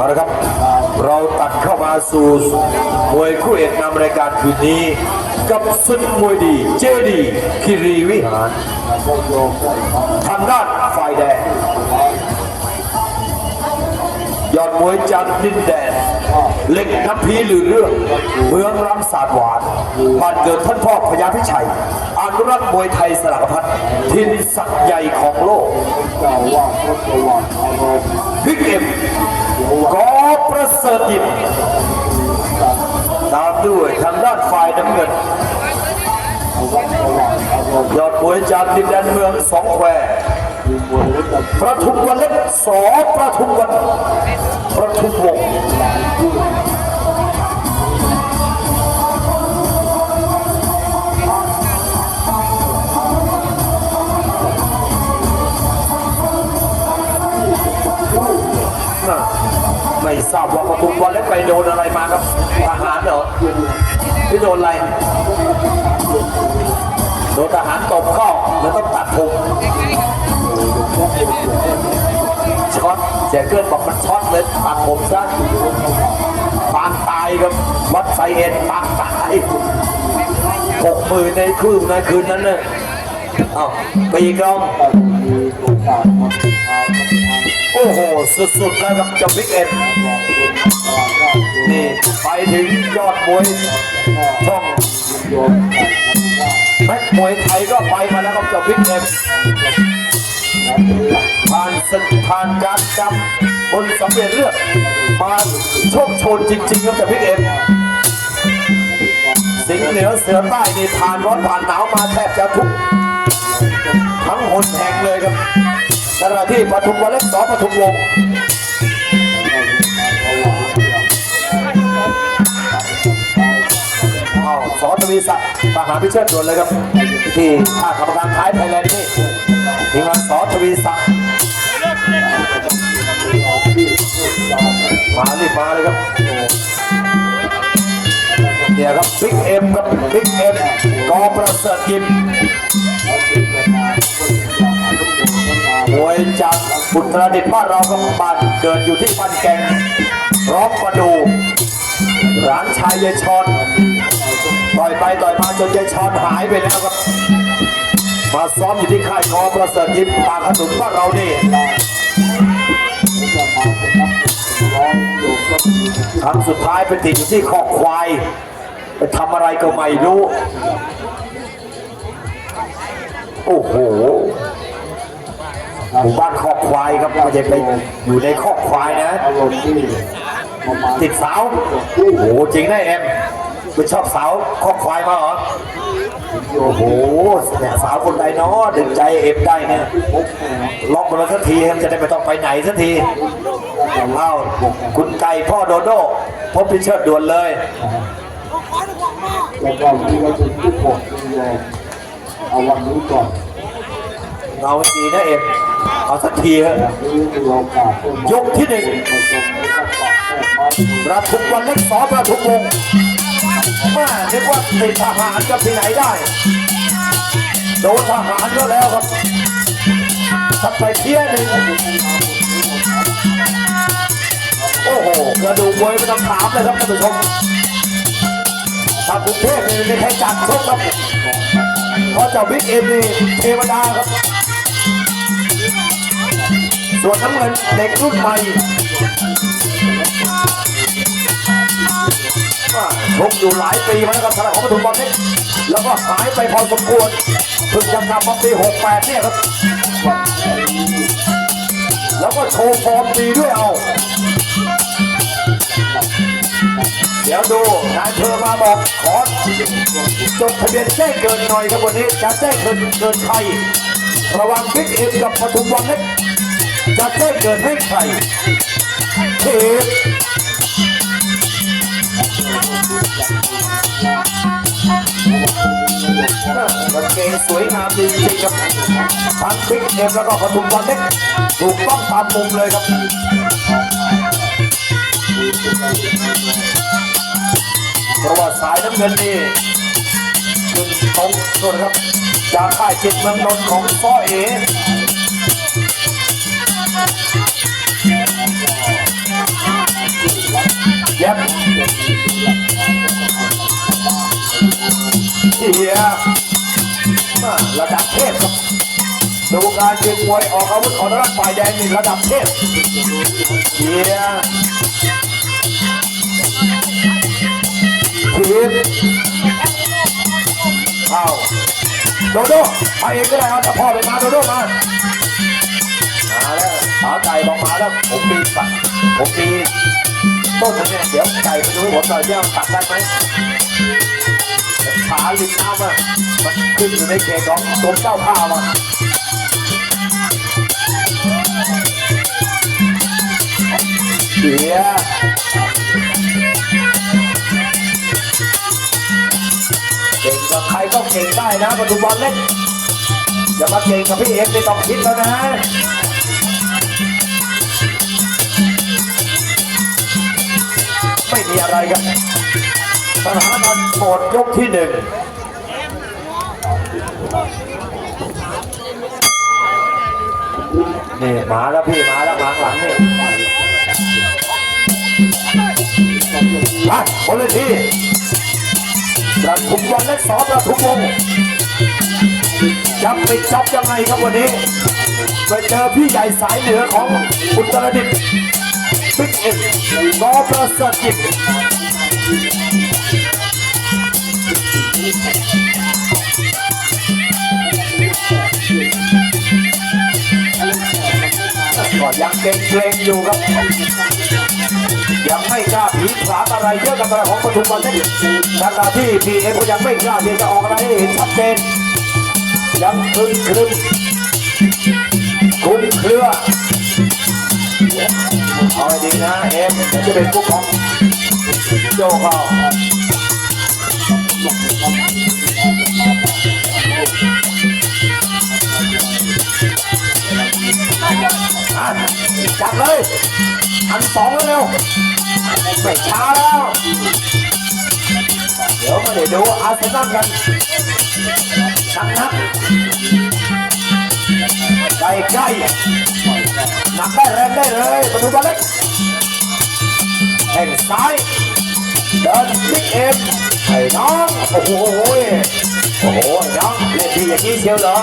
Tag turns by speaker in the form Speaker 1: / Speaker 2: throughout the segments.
Speaker 1: เอาละครับ เราตัดเข้ามาสู่มวยคู่เอกนำรายการคืนนี้ กับศึกมวยดี เจดีคิรีวิหารทางด้านฝ่ายแดงยอดมวยจากดินแดน เหล็กน้ำพีหรือเรื่อง เมืองรำศาสตร์หวานบ้านเกิดท่านพ่อพญาพิชัยอนุรักษ์มวยไทยสลักพัฒน์ทินศักใหญ่ของโลก
Speaker 2: จ้าว่าพระสว่างอารมณ์
Speaker 1: พิกเอ็มกอประเสริฐยิมตามด้วยทางด้านฝ่ายน้ำเงินยอดมวยจากดินแดนเมืองสองแควประทุมวันเล็กสอประทุมวันประทุมวง ดนทหารตบเข้าแล้วต้องตัดผมช็อตเสียเกินบอกมันช็อตเลยตัดผมซะปางตายครับวัดไซเอ็นปางตายหกหมื่นในคืนในคืนนั้นเนี่ยอ้าวปีกลอง
Speaker 2: โอกาสมาเป็นทาง
Speaker 1: โอ้โห สุดๆแล้วครับจ้าบิ๊กเอ็นนี่ ไปถึงยอดมวยช่อง
Speaker 2: ม
Speaker 1: วยไทยก็ไปมาแล้วครับเจ้าบิ๊กเอ็นผ่านศึกผ่านการจำบนสำเร็จเลือกมาโชคชนจริงๆครับจาพี่เอ็มสิงเหนือเสือใต้นี่ผ่านร้อนผ่านหนาวมาแทบจะทุกทั้งหนแห่งเลยครับขณะที่ปทุมวันเล็กสอปทุมวงศ์าวสอทวีศักดิ์ทหารพิเชษด่วนเลยครับที่ท่ากรรมการท้ายไทยแลนด์นี่ทีมงานสอทวีศักดิ์มารีบมาเลยครับเนี่ยครับบิ๊กเอ็มครับบิ๊กเอ็มกอประเสริฐยิมมวยจากบุตรดิตบ้านเราครับบ้านเกิดอยู่ที่บ้านแกงร้องประดูร้านชายยายชอน ต่อยไปต่อยมาจนยายชอนหายไปแล้วครับ มาซ้อมอยู่ที่ค่ายกอประเสริฐยิมปากขนุนบ้านเรานี่ครั้งสุดท้ายไปติดอยู่ที่คอกควาย ไปทำอะไรก็ไม่รู้ โอ้โหหมู่บ้านคอกควายครับไม่ใช่ไปอยู่ในคอกควายนะ ติดสาว โอ้โหจริงนะเอ็ม ไปชอบสาวคอกควายมาเหรอ โอ้โหเนี่ยสาวคนใดเนาะดึงใจเอ็มได้เนี่ยล็อกมาแล้วสักทีเอ็มจะได้ไม่ต้องไปไหนสักทีเอ้าคุณไก่พ่อโดโดพบพิเชิดด่วนเลย
Speaker 2: แล้วก็ที่เราถึงที่หกนี่เลยเอาวันนี้ก่อน
Speaker 1: เงาดีนะเอ็มเอาสักทีเถอะ
Speaker 2: นี่มีโอกาส
Speaker 1: ยกที่หนึ่ง
Speaker 2: ประ
Speaker 1: ทุมวันเล็กสอประทุมวงแม่นึกว่าติดทหารกับที่ไหนได้ โดนทหารก็แล้วครับสักไปเที่ยหนึ่งโอ้โหกระดูกมวยไม่ต้องถามเลยครับท่านผู้ชมถ้ากรุงเทพนี่ไม่ใครจัดชกครับเพราะเจ้าบิ๊กเอ็มนี่เทวดาครับ ส่วนน้ำเงินเด็กรุ่นใหม่ชกอยู่หลายปีมาแล้วครับสำหรับของปทุมวันเล็กแล้วก็หายไปพอสมควรเพิ่งจะกลับมาปี 68 เนี่ยครับ แล้วก็โชว์ฟอร์มดีด้วยเอา เดี๋ยวดูนายเธอมาบอกขอจดทะเบียนแจ้งเกินหน่อยครับวันนี้จะแจ้งเกินเกินใครระวังบิ๊กเอ็มกับปทุมวันเล็ก จะแจ้งเกินให้ใครเทปกางเกงสวยงามจริงๆครับทั้งบิ๊กเอ็มแล้วก็ปทุมวันเล็กถูกต้องตามมุมเลยครับเพราะว่าสายน้ำเงินนี่ขึ้นตรงส่วนครับจากค่ายจิตเมืองนนท์ของซ้อเอ Yep. Yeah. มาระดับเทพครับดูการยืนมวยออกอาวุธของนักฝ่ายแดงนี่ระดับเทพเยียทีมเอาโดโดไปเองก็ได้ครับถ้าพ่อเป็นมาโดโดมา มาแล้วขาไก่บอกมาแล้วผมมีสัตว์ผมมีต้นเนี่ยเดี๋ยวไก่ไปดูให้ผมหน่อยที่มันตัดได้ไหมขาลิมน้ำอะมันขึ้นอยู่ในเขตของกรมเจ้าท่ามาเสียเก่งกับใครก็เก่งได้นะปัจจุบันเล่นอย่ามาเก่งกับพี่เอ็มไม่ต้องคิดแล้วนะ อะไรครับสถานการณ์หมดยกที่หนึ่งนี่มาแล้วพี่มาแล้วหลังหลังนี่ไปบนเลยทีประทุมวันและสอประทุมวงศ์จะปิดจ็อบยังไงครับวันนี้ ไปเจอพี่ใหญ่สายเหนือของอุตรดิตถ์บิ๊กเอ็มกอประเสริฐกิจ ก็ยังเกรงเกรงอยู่ครับ ยังไม่กล้าผีผลามอะไรเยอะกับอะไรของปทุมวันเล็กขณะที่พีเอ็มก็ยังไม่กล้าที่จะออกอะไรให้เห็นชัดเจนยังคลึมคลึมคลุมเครือเอาดีนะเอ็มจะเป็นพวกของ โจเขาอะจับเลยอันสองแล้วเร็วไม่ช้าแล้วเดี๋ยวมา เดี๋ยวดูอาร์เซนอลกันนักนักใกล้ใกล้หนักได้แรงได้เลยประตูบอลเล็กแข่งซ้ายเดินพลิกเอ็มไอ้น้อง โอ้โห โอ้โหน้องเล่นดีอย่างนี้เชียวเหรอ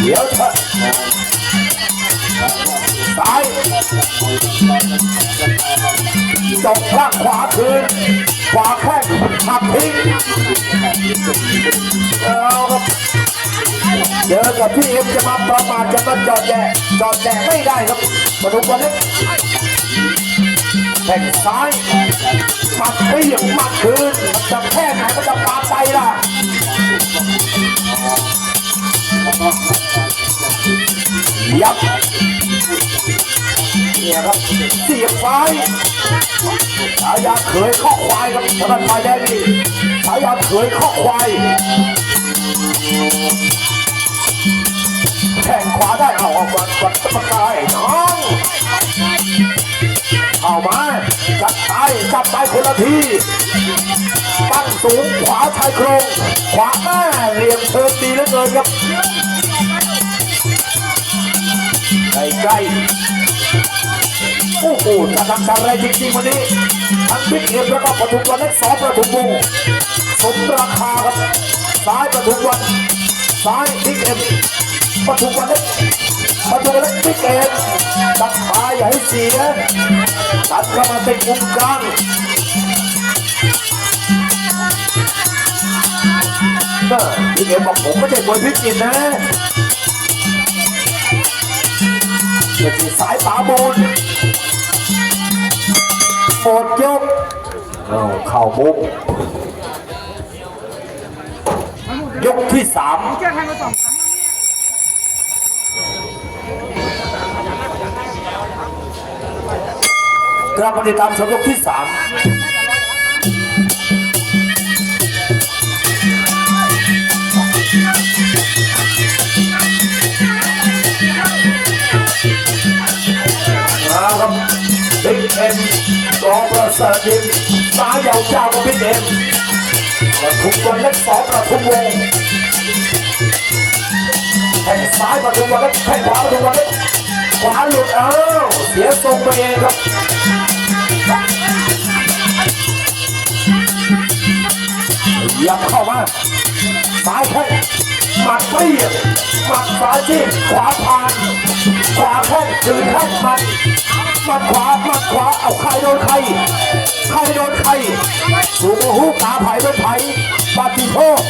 Speaker 1: เดี๋ยวเถอะซ้ายจบข้างขวาคืน ขวาแข้งหักทิ้งเอาครับเจอกับพี่เอ็มจะมาประมาทจะมาจอดแจจอดแจไม่ได้ครับมาดูบอลเล็ก แข้งซ้ายหมัดเรียกหมัดคืนมันจะแค่ไหนมันจะปาไปล่ะยับเนี่ยครับเสียบซ้ายฉายาเขยข้อควายครับทางด้านฝ่ายแดงนี่ฉายาเขยข้อควาย จับไปคนละทีตั้งสูงขวาชายโครงขวาแม่เหลี่ยมเชิงดีเหลือเกินครับใกล้ๆโอ้โหจะทำอะไรจริงๆวันนี้ทั้งบิ๊กเอ็มแล้วก็ปทุมวันเล็กสองปทุมวงสมราคาครับซ้ายปทุมวันซ้ายบิ๊กเอ็มปทุมวันเล็กปทุมวันเล็กบิ๊กเอ็ม ตัดปลายอย่าให้เสียตัดเข้ามาเป็นมุมกลางก็บิ๊กเอ็มบอกผมไม่ใช่คนพิจิตรนะเป็นสายปาบูนหมดยกเข่ามุกยกที่สาม กลับมาติดตามชมยกที่สามนะครับบิ๊กเอ็มกองประเสริฐยิมสายยาวเจ้าบิ๊กเอ็มประทุมวันเล็กสองประทุมวงแข่งซ้ายประทุมวันเล็กแข่งขวาประทุมวันเล็ก ขวาหลุดเอ้าเสียทรงไปเองครับยับเข้ามาซ้ายแข้งหมัดเปรี้ยหมัดซ้ายจิ้มขวาผ่าน ขวาแข้งคืนแข้งหมัดหมัดขวาหมัดขวาเอาใครโดนใครใครโดนใครสูงหูตาไผ่เป็นไผ่ปาติโทแ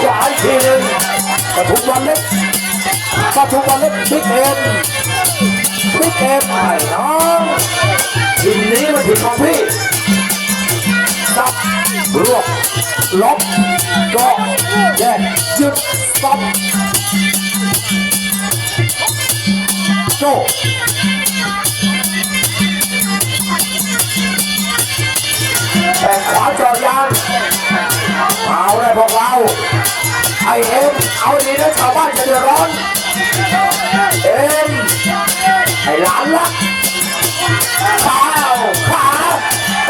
Speaker 1: ขวาอีกทีหนึงปทุมวันเล็กปทุมวันเล็กบิ๊กเอ็มบิ๊กเอ็มไอ้น้องทีนี้มันถึงของพี่สับรวบล็อกเก็แยกยุดสต็อปโจ ไอเอ็มเอาดีนะชาวบ้านจะเดือดร้อน เอ็มไอหลานรักข้าวขา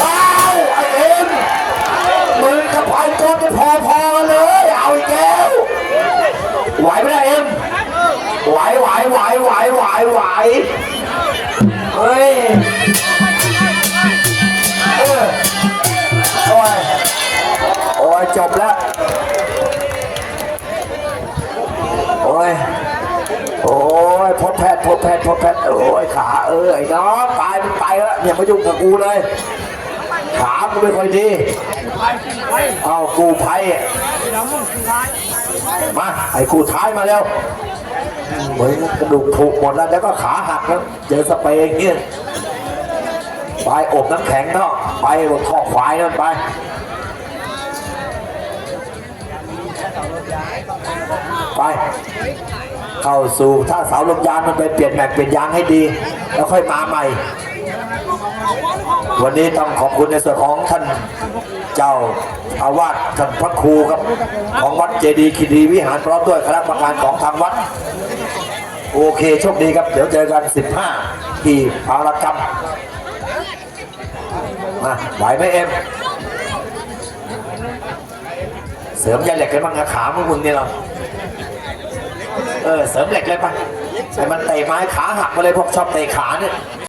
Speaker 1: ข้าวไอเอ็มมือกับไอ้ก้นจะพอพอเลย เอาอีกแล้วไหวไหมเอ็มไหวไหวไหวไหวไหวไหวเฮ้ยเออโอ้ยโอ้ยจบแล้ว โอ้ย โอ้ยพบแพทย์พบแพทย์พบแพทย์โอ้ย ขาเออไอ้น้องตายมันไปแล้วอย่ามายุ่งกับกูเลย ขากูไม่ค่อยดีเอากูภัยอะมาไอ้กูท้ายมาแล้วเหมือนกระดูกถูกหมดแล้วแล้วก็ขาหักแล้วเจอสเปรย์อย่างเงี้ยไปอบน้ำแข็งเนาะไปข้อควายนั่นไปไป เข้าสู่ถ้าเสาลมยางมันไปเปลี่ยนแม็กเปลี่ยนยางให้ดี แล้วค่อยมาใหม่ วันนี้ต้องขอบคุณในส่วนของท่านเจ้าอาวาสท่านพระครูครับของวัดเจดีย์คีรีวิหารพร้อมด้วยคณะกรรมการของทางวัด โอเคโชคดีครับ เดี๋ยวเจอกัน 15ที่พารกรรมมาไหวไหมเอ็มเสริมยาเหล็กกันบ้างนะขามึงมึงเนี่ยเรา เออเสริมเหล็กเลยปะแต่มันเตะไม้ขาหักมาเลยพวกชอบเตะขาเนี่ย